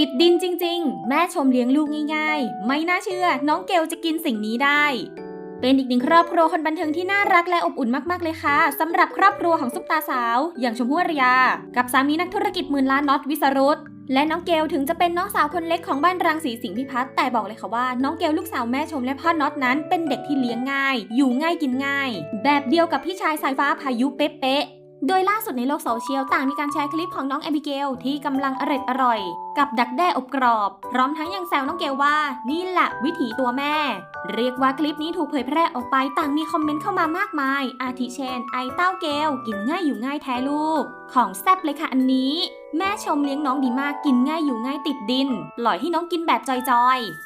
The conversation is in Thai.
ติดดินจริง ๆ แม่ชมเลี้ยงลูกง่ายๆ ไม่น่าเชื่อ น้องเกลจะกินสิ่งนี้ได้ เป็นอีกหนึ่งครอบครัวคนบันเทิงที่น่ารักและอบอุ่นมากๆเลยค่ะสำหรับครอบครัวของซุปตาสาว อย่างชมพู่อารยา กับสามีนักธุรกิจหมื่นล้านน็อตวิสรุตและน้องเกลถึงจะเป็นน้องสาวคนเล็กของบ้านรังสีสิงห์พิพัฒน์แต่บอกเลยค่ะว่าน้องเกลลูกสาวแม่ชมและพ่อน็อตนั้นเป็นเด็กที่เลี้ยงง่าย อยู่ง่ายกินง่าย แบบเดียวกับพี่ชายสายฟ้าพายุเป๊ะ โดยล่าสุดในโลกโซเชียลต่างมีการแชร์คลิปของน้องแอบิเกลที่กำลังอร่อยอร่อย กับดักแด้อบกรอบ พร้อมทั้งยังแซวน้องเกลว่า นี่แหละวิถีตัวแม่ เรียกว่าคลิปนี้ถูกเผยแพร่ออกไปต่างมีคอมเมนต์เข้ามามากมาย อาทิเช่นไอเต้าเกลกินง่ายอยู่ง่ายแท้ลูก ของแซ่บเลยค่ะอันนี้ แม่ชมเลี้ยงน้องดีมากกินง่ายอยู่ง่ายติดดินปล่อยให้น้องกินแบบจอยๆ